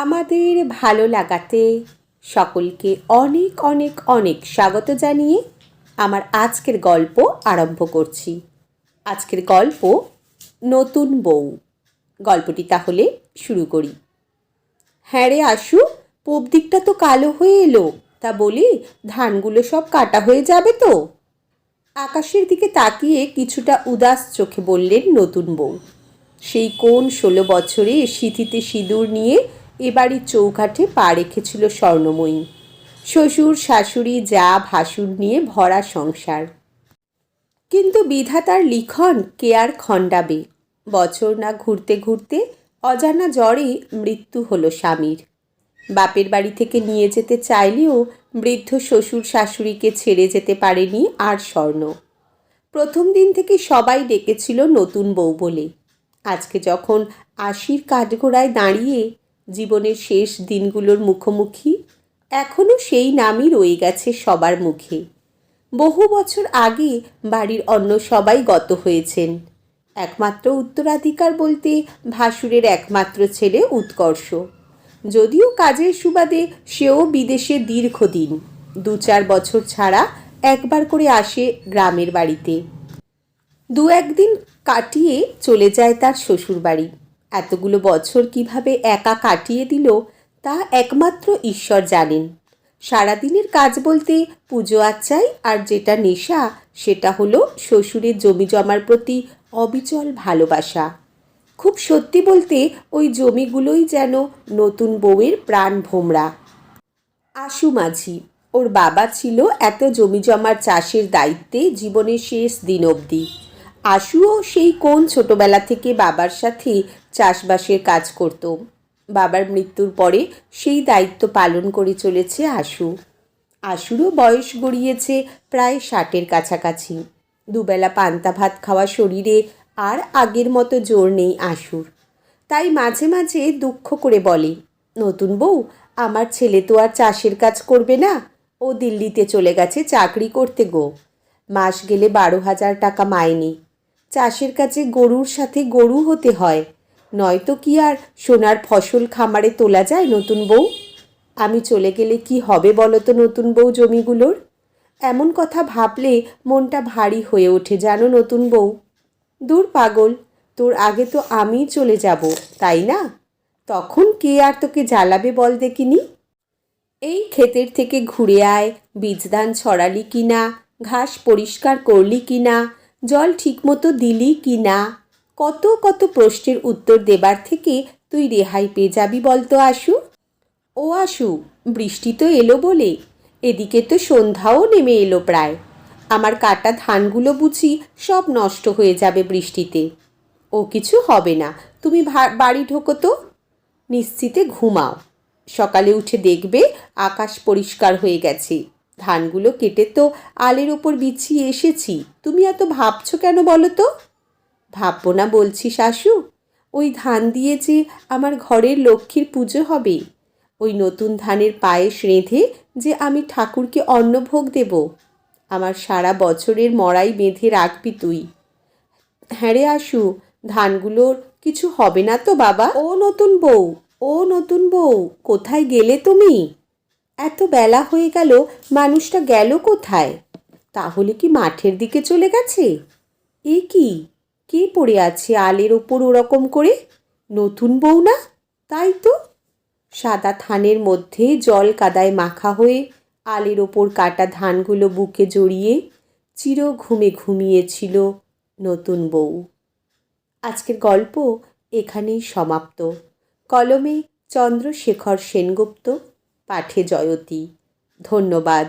আমাদের ভালো লাগাতে সকলকে অনেক অনেক অনেক স্বাগত জানিয়ে আমার আজকের গল্প আরম্ভ করছি। আজকের গল্প নতুন বউ। গল্পটি তাহলে শুরু করি। হ্যাঁ রে আশু, পূব দিকটা তো কালো হয়ে এলো, তা বলি ধানগুলো সব কাটা হয়ে যাবে তো? আকাশের দিকে তাকিয়ে কিছুটা উদাস চোখে বললেন নতুন বউ। সেই কোন ষোলো বছরে সিথিতে সিঁদুর নিয়ে এ বাড়ির পা রেখেছিল স্বর্ণময়ী। শ্বশুর, শাশুড়ি যা ভাসুর নিয়ে ভরা সংসার। কিন্তু বিধাতার লিখন কে আর খণ্ডাবে? বছর না ঘুরতে ঘুরতে অজানা জ্বরে মৃত্যু হলো স্বামীর। বাপের বাড়ি থেকে নিয়ে যেতে চাইলেও বৃদ্ধ শ্বশুর, শাশুড়িকে ছেড়ে যেতে পারেনি আর স্বর্ণ। প্রথম দিন থেকে সবাই ডেকেছিল নতুন বউ বলে। আজকে যখন আশির কাঠগোড়ায় দাঁড়িয়ে জীবনের শেষ দিনগুলোর মুখোমুখি এখনও সেই নামই রয়ে গেছে সবার মুখে। বহু বছর আগে বাড়ির অন্য সবাই গত হয়েছেন। একমাত্র উত্তরাধিকার বলতে ভাসুরের একমাত্র ছেলে উৎকর্ষ। যদিও কাজের সুবাদে সেও বিদেশে দীর্ঘদিন দু চার বছর ছাড়া একবার করে আসে গ্রামের বাড়িতে। দু একদিন কাটিয়ে চলে যায় তার শ্বশুরবাড়ি। এতগুলো বছর কীভাবে একা কাটিয়ে দিল, তা একমাত্র ঈশ্বর জানেন। সারাদিনের কাজ বলতে পুজো আচ্চাই আর যেটা নেশা, সেটা হলো শ্বশুরের জমি জমার প্রতি অবিচল ভালোবাসা। খুব সত্যি বলতে ওই জমিগুলোই যেন নতুন বউয়ের প্রাণ ভোমরা। আশু মাঝি, ওর বাবা ছিল এত জমি জমার চাষের দায়িত্বে জীবনের শেষ দিন অবধি। আশুও সেই কোন ছোটবেলা থেকে বাবার সাথে চাষবাসের কাজ করত? বাবার মৃত্যুর পরে সেই দায়িত্ব পালন করে চলেছে আশু। আশুরও বয়স গড়িয়েছে প্রায় ষাটের কাছাকাছি। দুবেলা পান্তা ভাত খাওয়া শরীরে আর আগের মতো জোর নেই আশুর। তাই মাঝে মাঝে দুঃখ করে বলে, নতুন বউ, আমার ছেলে তো আর চাষের কাজ করবে না। ও দিল্লিতে চলে গেছে চাকরি করতে গো। মাস গেলে বারো হাজার টাকা মাইনে। চাষের কাছে গরুর সাথে গরু হতে হয়। নয়তো কি আর সোনার ফসল খামারে তোলা যায় নতুন বউ? আমি চলে গেলে কি হবে বলো তো নতুন বউ জমিগুলোর? এমন কথা ভাবলে মনটা ভারী হয়ে ওঠে, জানো নতুন বউ? দূর পাগল, তোর আগে তো আমিই চলে যাব, তাই না? তখন কে আর তোকে জ্বালাবে বল দেখিনি? এই ক্ষেতের থেকে ঘুরে আয়, বীজদান ছড়ালি কি না ঘাস পরিষ্কার করলি কি না জল ঠিকমতো দিলি কি না? কত কত প্রশ্নের উত্তর দেবার থেকে তুই রেহাই পেয়ে যাবি বলতো আশু। ও আশু, বৃষ্টি তো এলো বলে। এদিকে তো সন্ধ্যাও নেমে এলো প্রায়। আমার কাটা ধানগুলো বুঝি সব নষ্ট হয়ে যাবে বৃষ্টিতে। ও কিছু হবে না, তুমি বাড়ি ঢোকো তো। নিশ্চিতে ঘুমাও। সকালে উঠে দেখবে আকাশ পরিষ্কার হয়ে গেছে। ধানগুলো কেটে তো আলের ওপর বিছিয়ে এসেছি। তুমি এত ভাবছ কেন বলো তো? ভাববো না বলছি শাশু। ওই ধান দিয়ে যে আমার ঘরের লক্ষ্মীর পুজো হবে। ওই নতুন ধানের পায়েস রেঁধে যে আমি ঠাকুরকে অন্নভোগ দেব। আমার সারা বছরের মড়াই বেঁধে রাখবি তুই। হ্যাঁ রে আশু, ধানগুলোর কিছু হবে না তো বাবা? ও নতুন বউ, ও নতুন বউ, কোথায় গেলে তুমি? এত বেলা হয়ে গেল, মানুষটা গেল কোথায়? তাহলে কি মাঠের দিকে চলে গেছে? এ কি? কে পড়ে আছে আলের ওপর ওরকম করে? নতুন বউ না, তাই তো? সাদা থানের মধ্যে জল কাদায় মাখা হয়ে আলের ওপর কাটা ধানগুলো বুকে জড়িয়ে চির ঘুমে ঘুমিয়েছিল নতুন বউ। আজকের গল্প এখানেই সমাপ্ত। কলমে চন্দ্রশেখর সেনগুপ্ত পাঠে জয়তী। ধন্যবাদ।